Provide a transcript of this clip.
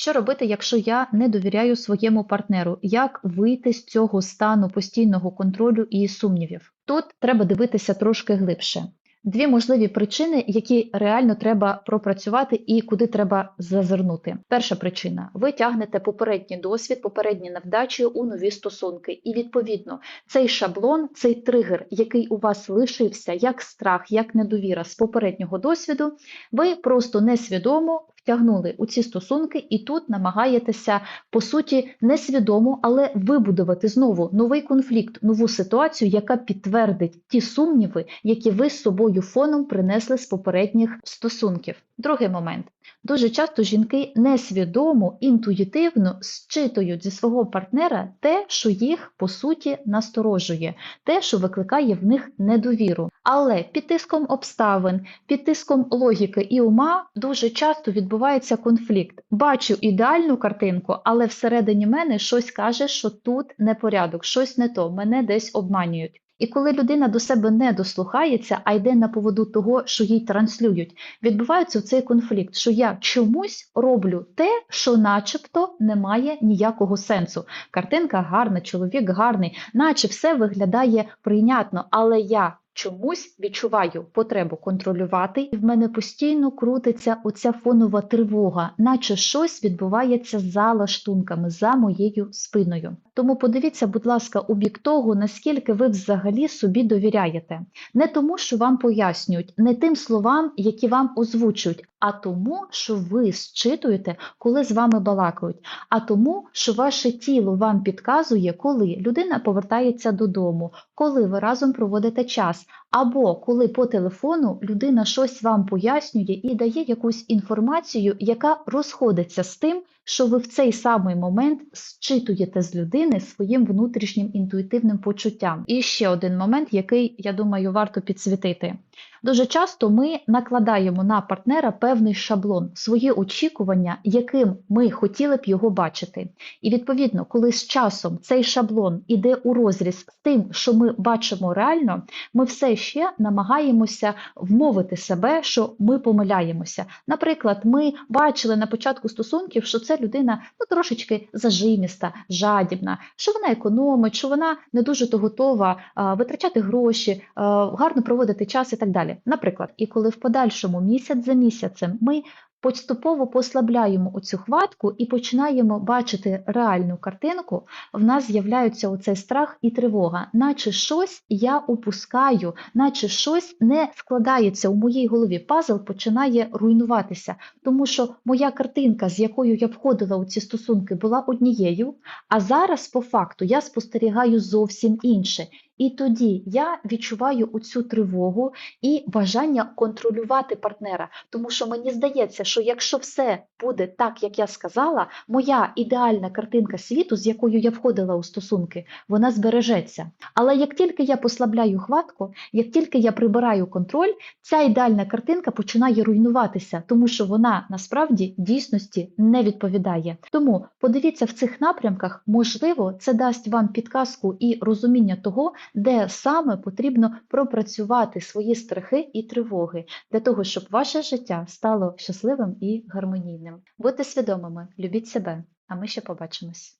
Що робити, якщо я не довіряю своєму партнеру? Як вийти з цього стану постійного контролю і сумнівів? Тут треба дивитися трошки глибше. Дві можливі причини, які реально треба пропрацювати і куди треба зазирнути. Перша причина: ви тягнете попередній досвід, попередні невдачі у нові стосунки, і відповідно цей шаблон, цей тригер, який у вас лишився, як страх, як недовіра з попереднього досвіду, ви просто несвідомо втягнули у ці стосунки, і тут намагаєтеся по суті несвідомо, але вибудувати знову новий конфлікт, нову ситуацію, яка підтвердить ті сумніви, які ви з собою фоном принесли з попередніх стосунків. Другий момент. Дуже часто жінки несвідомо, інтуїтивно зчитують зі свого партнера те, що їх по суті насторожує, те, що викликає в них недовіру. Але під тиском обставин, під тиском логіки і ума дуже часто відбувається конфлікт. Бачу ідеальну картинку, але всередині мене щось каже, що тут непорядок, щось не то, мене десь обманюють. І коли людина до себе не дослухається, а йде на поводу того, що їй транслюють, відбувається цей конфлікт, що я чомусь роблю те, що начебто не має ніякого сенсу. Картинка гарна, чоловік гарний, наче все виглядає прийнятно, але я. Чомусь відчуваю потребу контролювати, і в мене постійно крутиться оця фонова тривога, наче щось відбувається за лаштунками, за моєю спиною. Тому подивіться, будь ласка, у бік того, наскільки ви взагалі собі довіряєте. Не тому, що вам пояснюють, не тим словам, які вам озвучують, а тому, що ви зчитуєте, коли з вами балакають, а тому, що ваше тіло вам підказує, коли людина повертається додому, коли ви разом проводите час, або коли по телефону людина щось вам пояснює і дає якусь інформацію, яка розходиться з тим, що ви в цей самий момент зчитуєте з людини своїм внутрішнім інтуїтивним почуттям. І ще один момент, який, я думаю, варто підсвітити. Дуже часто ми накладаємо на партнера певний шаблон, свої очікування, яким ми хотіли б його бачити. І відповідно, коли з часом цей шаблон іде у розріз з тим, що ми бачимо реально, ми все ще намагаємося вмовити себе, що ми помиляємося. Наприклад, ми бачили на початку стосунків, що це людина ну трошечки зажиміста, жадібна, що вона економить, що вона не дуже то готова витрачати гроші, гарно проводити час і так далі. Наприклад, і коли в подальшому місяць за місяцем ми поступово послабляємо оцю хватку і починаємо бачити реальну картинку, в нас з'являється оцей страх і тривога, наче щось я упускаю, наче щось не складається у моїй голові. Пазл починає руйнуватися, тому що моя картинка, з якою я входила у ці стосунки, була однією, а зараз, по факту, я спостерігаю зовсім інше. І тоді я відчуваю оцю тривогу і бажання контролювати партнера, тому що мені здається, що якщо все буде так, як я сказала, моя ідеальна картинка світу, з якою я входила у стосунки, вона збережеться. Але як тільки я послабляю хватку, як тільки я прибираю контроль, ця ідеальна картинка починає руйнуватися, тому що вона насправді дійсності не відповідає. Тому подивіться в цих напрямках, можливо, це дасть вам підказку і розуміння того, де саме потрібно пропрацювати свої страхи і тривоги для того, щоб ваше життя стало щасливим і гармонійним. Будьте свідомими, любіть себе, а ми ще побачимось.